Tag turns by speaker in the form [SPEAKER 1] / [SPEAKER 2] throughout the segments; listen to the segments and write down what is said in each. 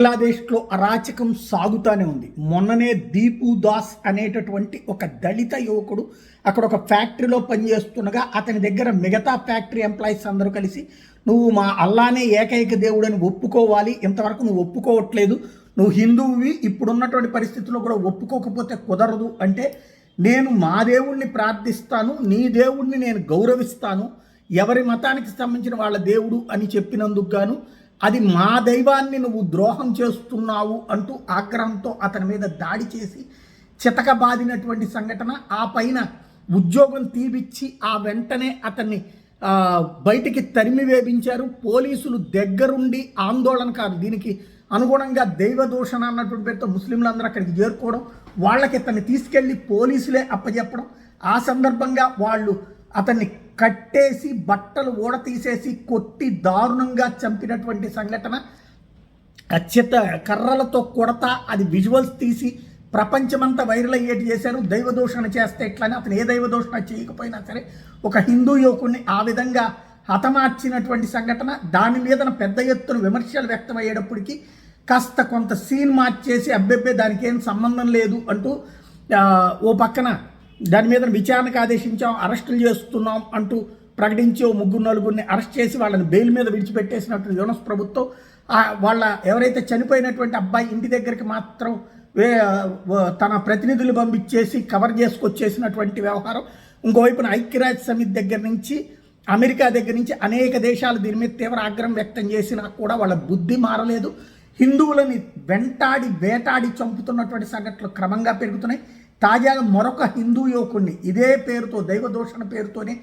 [SPEAKER 1] బంగ్లాదేశ్లో అరాచకం సాగుతానే ఉంది. మొన్ననే దీపు దాస్ అనేటటువంటి ఒక దళిత యువకుడు అక్కడ ఒక ఫ్యాక్టరీలో పనిచేస్తుండగా అతని దగ్గర మిగతా ఫ్యాక్టరీ ఎంప్లాయీస్ అందరూ కలిసి నువ్వు మా అల్లానే ఏకైక దేవుడని ఒప్పుకోవాలి. ఇంతవరకు నువ్వు ఒప్పుకోవట్లేదు. నువ్వు హిందువువి. ఇప్పుడున్నటువంటి పరిస్థితుల్లో కూడా ఒప్పుకోకపోతే కుదరదు. అంటే నేను మా దేవుణ్ణి ప్రార్థిస్తాను. నీ దేవుణ్ణి నేను గౌరవిస్తాను. ఎవరి మతానికి సంబంధించిన వాళ్ళ దేవుడు అని చెప్పినందుకు గాను అది మా దైవాన్ని నువ్వు ద్రోహం చేస్తున్నావు అంటూ ఆగ్రహంతో అతని మీద దాడి చేసి చితకబాదినటువంటి సంఘటన. ఆ పైన ఉద్యోగం తీపిచ్చి ఆ వెంటనే అతన్ని బయటికి తరిమి వేపించారు. పోలీసులు దగ్గరుండి ఆందోళన కాదు దీనికి అనుగుణంగా దైవ దూషణ అన్నటువంటి పేరుతో ముస్లింలందరూ అక్కడికి చేరుకోవడం వాళ్ళకి అతన్ని తీసుకెళ్ళి పోలీసులే అప్పచెప్పడం ఆ సందర్భంగా వాళ్ళు అతన్ని కట్టేసి బట్టలు ఊడ తీసేసి కొట్టి దారుణంగా చంపినటువంటి సంఘటన. అత్యంత కర్రలతో కొడత అది విజువల్స్ తీసి ప్రపంచమంతా వైరల్ అయ్యేటి చేశారు. దైవదూషణ చేస్తే ఎట్లని అతను ఏ దైవదోషణ చేయకపోయినా సరే ఒక హిందూ యువకుడిని ఆ విధంగా హతమార్చినటువంటి సంఘటన. దాని మీద పెద్ద ఎత్తున విమర్శలు వ్యక్తమయ్యేటప్పటికీ కాస్త కొంత సీన్ మార్చేసి అబ్బెబ్బే దానికి ఏం సంబంధం లేదు అంటూ ఓ పక్కన దాని మీద విచారణకు ఆదేశించాం అరెస్టులు చేస్తున్నాం అంటూ ప్రకటించి ముగ్గురు నలుగురిని అరెస్ట్ చేసి వాళ్ళని బెయిల్ మీద విడిచిపెట్టేసినట్టు యోనస్ ప్రభుత్వం. వాళ్ళ ఎవరైతే చనిపోయినటువంటి అబ్బాయి ఇంటి దగ్గరికి మాత్రం వే తన ప్రతినిధులు పంపించేసి కవర్ చేసుకొచ్చేసినటువంటి వ్యవహారం. ఇంకోవైపున ఐక్యరాజ్య సమితి దగ్గర నుంచి అమెరికా దగ్గర నుంచి అనేక దేశాలు దీని మీద తీవ్ర ఆగ్రహం వ్యక్తం చేసినా కూడా వాళ్ళ బుద్ధి మారలేదు. హిందువులని వెంటాడి వేటాడి చంపుతున్నటువంటి సంఘటనలు క్రమంగా పెరుగుతున్నాయి. తాజాగా మరొక హిందూ యువకుడిని ఇదే పేరుతో దైవ దూషణ పేరుతోనే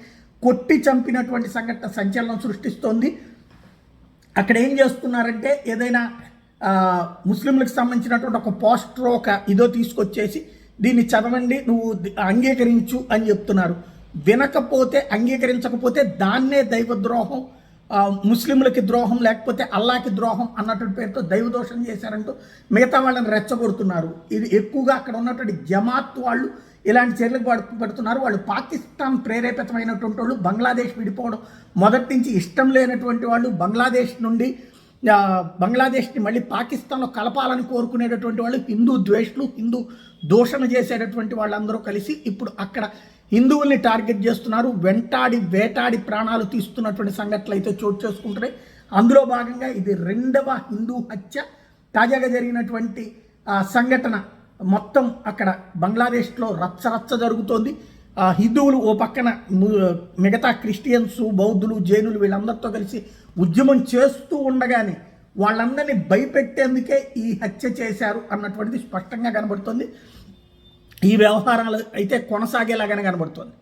[SPEAKER 1] కొట్టి చంపినటువంటి సంఘటన సంచలనం సృష్టిస్తోంది. అక్కడ ఏం చేస్తున్నారంటే ఏదైనా ముస్లింలకు సంబంధించినటువంటి ఒక పోస్టర్ ఒక ఇదో తీసుకొచ్చేసి దీన్ని చదవండి నువ్వు అంగీకరించు అని చెప్తున్నారు. వినకపోతే అంగీకరించకపోతే దాన్నే దైవ ద్రోహం ముస్లింలకి ద్రోహం లేకపోతే అల్లాకి ద్రోహం అన్నటువంటి పేరుతో దైవ దోషం చేశారంటూ మిగతా వాళ్ళని రెచ్చగొడుతున్నారు. ఇది ఎక్కువగా అక్కడ ఉన్నటువంటి జమాత్ వాళ్ళు ఇలాంటి చర్యలకు పడు- పడుతున్నారు. వాళ్ళు పాకిస్తాన్ ప్రేరేపితమైనటువంటి వాళ్ళు బంగ్లాదేశ్ విడిపోవడం మొదటి నుంచి ఇష్టం లేనటువంటి వాళ్ళు బంగ్లాదేశ్ నుండి బంగ్లాదేశ్ని మళ్ళీ పాకిస్తాన్లో కలపాలని కోరుకునేటటువంటి వాళ్ళు హిందూ ద్వేషులు హిందూ దూషణ చేసేటటువంటి వాళ్ళందరూ కలిసి ఇప్పుడు అక్కడ హిందువుల్ని టార్గెట్ చేస్తున్నారు. వెంటాడి వేటాడి ప్రాణాలు తీస్తున్నటువంటి సంఘటనలు అయితే చోటు చేసుకుంటున్నాయి. అందులో భాగంగా ఇది రెండవ హిందూ హత్య తాజాగా జరిగినటువంటి సంఘటన మొత్తం అక్కడ బంగ్లాదేశ్లో రచ్చ రచ్చ జరుగుతోంది. హిందువులు ఓ పక్కన మిగతా క్రిస్టియన్స్ బౌద్ధులు జైనులు వీళ్ళందరితో కలిసి ఉద్యమం చేస్తూ ఉండగానే వాళ్ళందరినీ భయపెట్టేందుకే ఈ హత్య చేశారు అన్నటువంటిది స్పష్టంగా కనబడుతుంది. ఈ వ్యవహారాలు అయితే కొనసాగేలాగానే కనబడుతుంది.